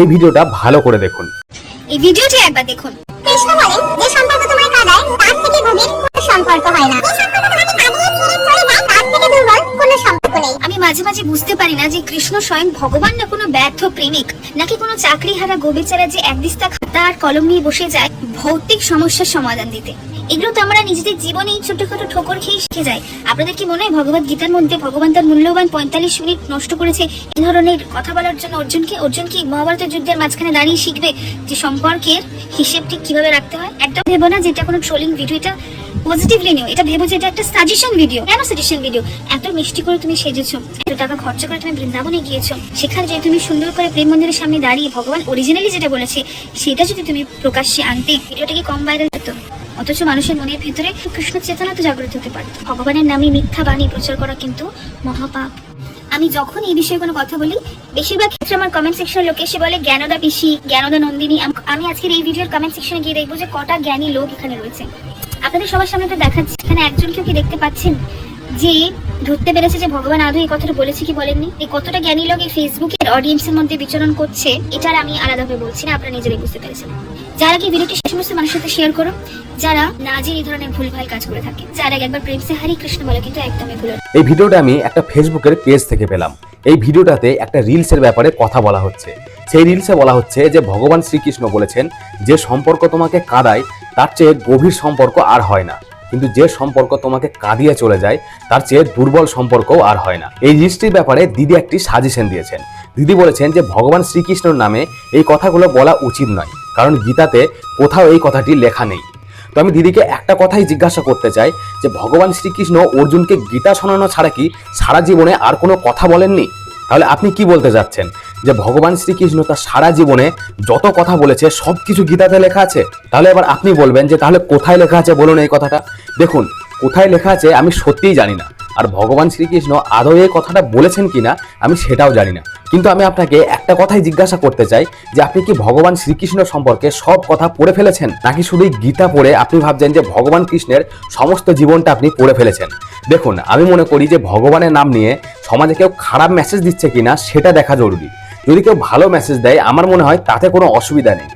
এই ভিডিওটা ভালো করে দেখুন। এই ভিডিওটি একবার দেখুন। কৃষ্ণ বলেন, যে সম্পর্ক তোমার কাদায়, তার থেকে গভীর কোনো সম্পর্ক হয় না। বুঝতে পারি না যে কৃষ্ণ স্বয়ং ভগবান না কোনো ব্যর্থ প্রেমিক, নাকি কোনো চাকরি হারা গোবেচারা যে একদিস্তা খাতা আর কলম নিয়ে বসে যায় ভৌতিক সমস্যার সমাধান দিতে। এগুলো তো আমরা নিজেদের জীবনেই ছোটখাটো ঠোকর খেয়ে শিখে যাই। আপনাদের কি মনে হয় ভগবত গীতার মধ্যে ভগবান তার মূল্যবান পঁয়তাল্লিশ মিনিট নষ্ট করেছে? এই ধরনের কথা বলার জন্য অর্জুনকে, অর্জুন কি মহাভারতের যুদ্ধের মাঝখানে দাঁড়িয়ে শিখবে যে সম্পর্কের হিসেব ঠিক কীভাবে রাখতে হয়? একদম ভেবো না যেটা কোনো ট্রোলিং ভিডিও এটা পজিটিভলি নিও এটা ভেবো যে এটা একটা সাজেশন ভিডিও কেন সাজেশন ভিডিও এত মিষ্টি করে তুমি সেজেছো, এত টাকা খরচা করে তুমি বৃন্দাবনে গিয়েছো, সেখানে যদি তুমি সুন্দর করে প্রেম মন্দিরের সামনে দাঁড়িয়ে ভগবান অরিজিনালি যেটা বলেছে, সেটা যদি তুমি প্রকাশ্যে আনতে ভিডিওটা কি কম ভাইরাল হতো? অথচ মানুষের মনের ভিতরে কৃষ্ণ চেতনা তো জাগ্রত হতে পারত। ভগবানের নামে মিথ্যা বাণী প্রচার করা কিন্তু মহাপাপ। আমি যখন এই বিষয়ে কোনো কথা বলি, বেশিরভাগ ক্ষেত্রে আমার কমেন্ট সেকশন লোক এসে বলে, জ্ঞানদা পিসি, জ্ঞানদা নন্দিনী। আম- আমি আজকের এই ভিডিওর কমেন্ট সেকশনে গিয়ে দেখব যে কটা জ্ঞানী লোক এখানে রয়েছে। আপনাদের সবার সামনে তো দেখাচ্ছি, এখানে একজনকেও কি দেখতে পাচ্ছেন? যে ধরতে পেরেছে যে ভগবান আদৌ এই কথাটা বলেছে কি বলেননি? এই কতটা জ্ঞানী লোক এই ফেসবুকের অডিয়েন্সের মধ্যে বিচরণ করছে, এটার আমি আলাদাভাবে বলছি না, আপনারা নিজেরাই বুঝতে পেরেছেন। যারা কি ভিডিওটি সে সমস্ত মানুষের সাথে শেয়ার করো, যারা না যে এই ধরনের ভুলভাল কাজ করে থাকে, যারা একবার প্রেম সে হারি কৃষ্ণ বলে, কিন্তু একদমই ভুল এই ভিডিওটা আমি একটা ফেসবুকের পেজ থেকে পেলাম। এই ভিডিওটাতে একটা রিলসের ব্যাপারে কথা বলা হচ্ছে। সেই রিলসে বলা হচ্ছে যে, ভগবান শ্রীকৃষ্ণ বলেছেন, যে সম্পর্ক তোমাকে কাঁদায়, তার চেয়ে গভীর সম্পর্ক আর হয় না। কিন্তু যে সম্পর্ক তোমাকে কাঁদিয়ে চলে যায়, তার চেয়ে দুর্বল সম্পর্কও আর হয় না। এই রিলসটির ব্যাপারে দিদি একটি সাজেশন দিয়েছেন। দিদি বলেছেন যে, ভগবান শ্রীকৃষ্ণর নামে এই কথাগুলো বলা উচিত নয়, কারণ গীতাতে কোথাও এই কথাটি লেখা নেই। তো আমি দিদিকে একটা কথাই জিজ্ঞাসা করতে চাই, যে ভগবান শ্রীকৃষ্ণ অর্জুনকে গীতা শোনানো ছাড়া কি সারা জীবনে আর কোনো কথা বলেননি? তাহলে আপনি কি বলতে চাচ্ছেন যে ভগবান শ্রীকৃষ্ণ তার সারা জীবনে যত কথা বলেছে, সব কিছু গীতাতে লেখা আছে। তাহলে এবার আপনি বলবেন যে তাহলে কোথায় লেখা আছে বলুন এই কথাটা। দেখুন, কোথায় লেখা আছে আমি সত্যিই জানি না। আর ভগবান শ্রীকৃষ্ণ আদৌ এই কথাটা বলেছেন কিনা আমি সেটাও জানি না। কিন্তু আমি আপনাকে একটা কথাই জিজ্ঞাসা করতে চাই, যে আপনি কি ভগবান শ্রীকৃষ্ণ সম্পর্কে সব কথা পড়ে ফেলেছেন? নাকি শুধু এই গীতা পড়ে আপনি ভাবছেন যে ভগবান কৃষ্ণের সমস্ত জীবনটা আপনি পড়ে ফেলেছেন? দেখুন, আমি মনে করি যে ভগবানের নাম নিয়ে সমাজে কেউ খারাপ মেসেজ দিচ্ছে কিনা, সেটা দেখা জরুরি। যদি কেউ ভালো মেসেজ দেয়, আমার মনে হয় তাতে কোনো অসুবিধা নেই।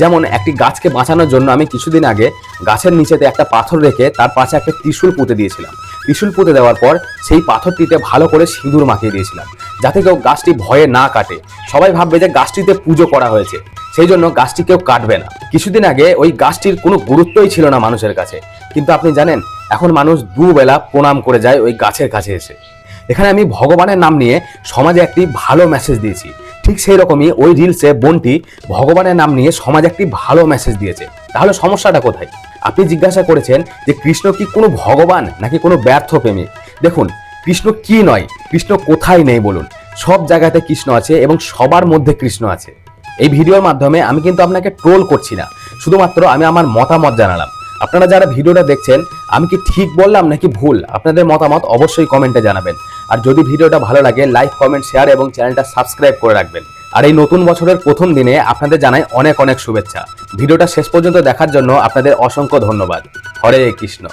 যেমন একটি গাছকে বাঁচানোর জন্য আমি কিছুদিন আগে গাছের নিচেতে একটা পাথর রেখে তার পাশে একটা ত্রিশূল পুঁতে দিয়েছিলাম। ত্রিশূল পুঁতে দেওয়ার পর সেই পাথরটিতে ভালো করে সিঁদুর মাখিয়ে দিয়েছিলাম, যাতে কেউ গাছটি ভয়ে না কাটে। সবাই ভাববে যে গাছটিতে পুজো করা হয়েছে, সেই জন্য গাছটি কেউ কাটবে না। কিছুদিন আগে ওই গাছটির কোনো গুরুত্বই ছিল না মানুষের কাছে। কিন্তু আপনি জানেন, এখন মানুষ দুবেলা প্রণাম করে যায় ওই গাছের কাছে এসে। এখানে আমি ভগবানের নাম নিয়ে সমাজে একটি ভালো মেসেজ দিয়েছি। ঠিক সেই রকমই ওই রিলসে বোনটি ভগবানের নাম নিয়ে সমাজে একটি ভালো মেসেজ দিয়েছে। তাহলে সমস্যাটা কোথায়? আপনি জিজ্ঞাসা করেছেন যে কৃষ্ণ কি কোনো ভগবান নাকি কোনো ব্যর্থ প্রেমিক দেখুন, কৃষ্ণ কি নয়, কৃষ্ণ কোথায় নেই বলুন। সব জায়গাতে কৃষ্ণ আছে এবং সবার মধ্যে কৃষ্ণ আছে। এই ভিডিওর মাধ্যমে আমি কিন্তু আপনাকে ট্রোল করছি না। শুধুমাত্র আমি আমার মতামত জানালাম। আপনারা যারা ভিডিওটা দেখছেন, আমি কি ঠিক বললাম নাকি ভুল? আপনাদের মতামত অবশ্যই কমেন্টে জানাবেন। আর যদি ভিডিওটা ভালো লাগে লাইক কমেন্ট শেয়ার এবং চ্যানেলটা সাবস্ক্রাইব করে রাখবেন। আর এই নতুন বছরের প্রথম দিনে আপনাদের জানাই অনেক অনেক শুভেচ্ছা। ভিডিওটা শেষ পর্যন্ত দেখার জন্য আপনাদের অসংখ্য ধন্যবাদ। হরে কৃষ্ণ।